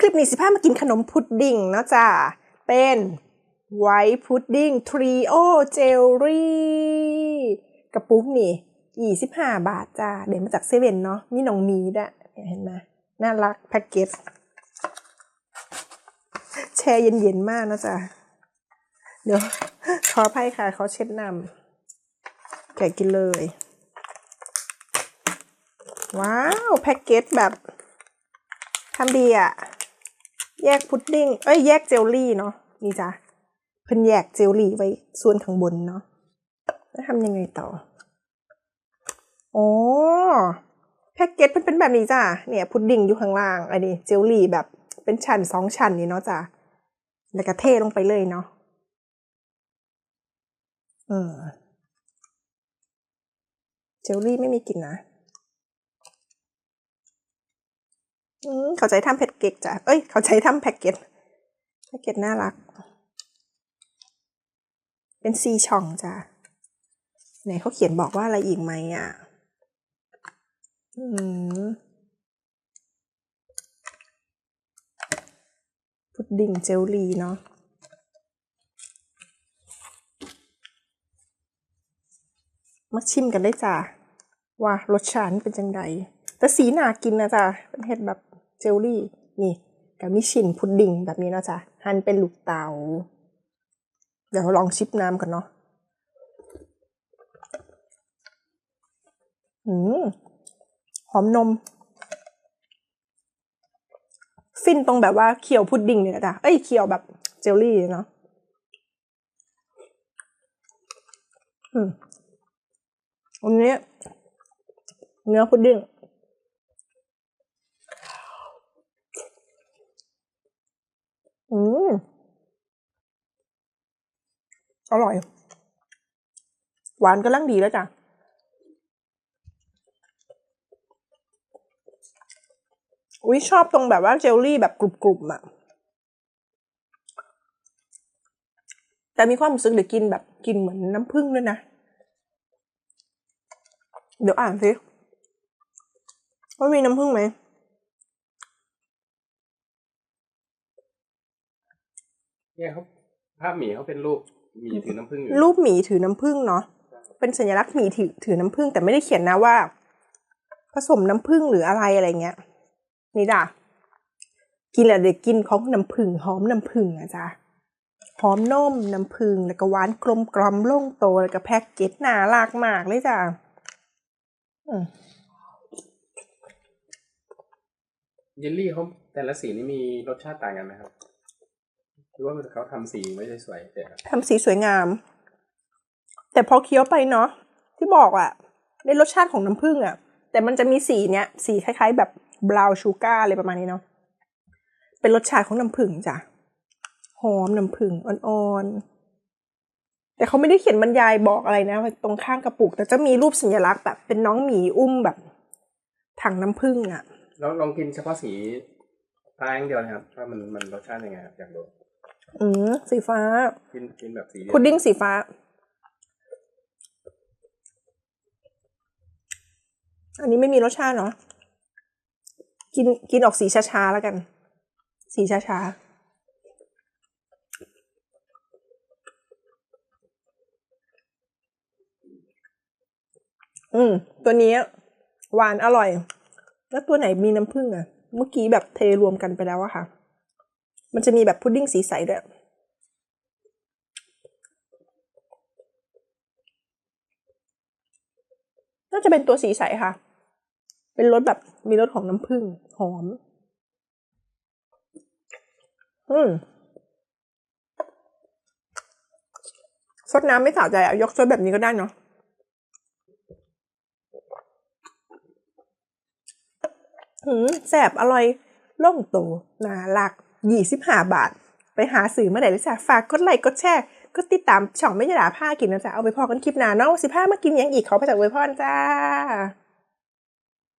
คลิปนี้สิพามากินขนมพุดดิ้งเนาะจ้าเป็นไวท์พุดดิ้งทรีโอเจลลี่กระปุกนี่ยี่สิบห้าบาทจ้า เดี๋ยวมาจากเซเว่นเนาะมีน้องมีดอะเห็นไหมน่ารักแพ็กเกจแช่เย็นๆมากนะจ๊ะเดี๋ยว ขออภัยค่ะเขาเช็ดน้ำแกะกินเลย ว้าว แพ็กเกจแบบทำดีอะ แยกพุดดิ้ง เอ้ยแยกเจลลี่เนาะนี่จ้ะเพิ่นแยกเจลลี่ไว้ส่วนข้างบนเนาะแล้วทำยังไงต่ออ๋อแพ็กเกจมันเป็นแบบนี้จ้ะเนี่ยพุดดิ้งอยู่ข้างล่างอันนี้เจลลี่แบบเป็นชั้นสองชั้นนี่เนาะจ้ะแล้วก็เทลงไปเลยเนาะเออเจลลี่ไม่มีกลิ่นนะ อืม เขาใจทำแพ็กเกจจ้ะ เอ้ย เขาใจทำแพ็กเกจ แพ็กเกจน่ารัก เป็นซีช่องจ้ะ ไหนเขาเขียนบอกว่าอะไรอีกไหมอะ อืมพุดดิ้งเจลลี่เนาะมาชิมกันได้จ้ะว่ารสชาติเป็นจังไดแต่สีหนากินนะจ๊ะเป็นเห็ดแบบ เจลลี่ นี่กับมิชินพุดดิ้งแบบนี้นะจ๊ะหั่นเป็นลูกเตา๋าเดี๋ยวลองชิมน้ำกันเนาะอืมหอมนม ฟินตรงแบบว่าเคี่ยวพุดดิ้งเนี่ยจ๊ะเอ้ยเคี่ยวแบบเจลลี่เนาะอืมอันนี้เนื้อพุดดิ้ง อืมอร่อย หวานก็ลังดีแล้วจ้ะอุ้ยชอบตรงแบบว่าเจลลี่แบบกรุบๆอะแต่มีความรู้สึกเดี๋ยวกินแบบกินเหมือนน้ำผึ้งด้วยนะ เดี๋ยวอ่านสิว่ามีน้ำผึ้งไหม เนี่ยเขาภาพหมีเขาเป็นรูปหมีถือน้ำผึ้งอยู่รูปหมีถือน้ำผึ้งเนาะเป็นสัญลักษณ์หมีถือถือน้ำผึ้งแต่ไม่ได้เขียนนะว่า ผสมน้ำผึ้งหรืออะไรอะไรเงี้ย นี่จ้ะกินแล้วเด็กกินของน้ำผึ้งหอมน้ำผึ้งอะจ้ะหอมนมน้ำผึ้งแล้วก็หวานกลมกลอมลงโตแล้วก็แพ็กเกจน่ารักมากเลยจ้ะอืมเยลลี่เขาแต่ละสีนี่มีรสชาติต่างกันไหมครับห รือว่าเขาทำสีไม่ได้สวยแต่ทำสีสวยงาม แต่พอเคี้ยวไปเนาะที่บอกอะได้รสชาติของน้ำผึ้งอะแต่มันจะมีสีเนี้ยสีคล้าย ๆ แบบบราวน์ชูการ์อะไรประมาณนี้เนาะเป็นรสชาติของน้ำผึ้งจ้ะหอมน้ำผึ้งอ่อนๆแต่เขาไม่ได้เขียนบรรยายบอกอะไรนะ ตรงข้างกระปุก แต่จะมีรูปสัญลักษณ์แบบเป็นน้องหมีอุ้มแบบถังน้ำผึ้งอะลองลองกินเฉพาะสีฟ้าอย่างเดียวนะครับว่ามันมันรสชาติยังไงครับอยากรู้ อืมสีฟ้า กินกินแบบสีเดียวพุดดิ้งสีฟ้า อันนี้ไม่มีรสชาติเนาะกินกินออกสีช้าๆแล้วกัน สีช้าๆ อืม ตัวนี้หวานอร่อย แล้วตัวไหนมีน้ำผึ้งอะเมื่อกี้แบบเทรวมกันไปแล้วอะค่ะ มันจะมีแบบพุดดิ้งสีใสด้วยน่าจะเป็นตัวสีใสค่ะ เป็นรสแบบมีรสของน้ำผึ้งหอม อืมซดน้ำไม่สะใจอายกซดแบบนี้ก็ได้เนาะหืมแสบอร่อยล่งโตน่ารัก ยี่สิบห้าบาท ไปหาสื่อเมื่อไหร่เลยจ้ะฝากกดไลค์กดแชร์กดติดตามช่องไม่ยาดาผ้ากินนะจ๊ะเอาไปพอกันคลิปหน้าเนาะสิผ้ามากินยังอีกเขาไปจากไว้พรจ้า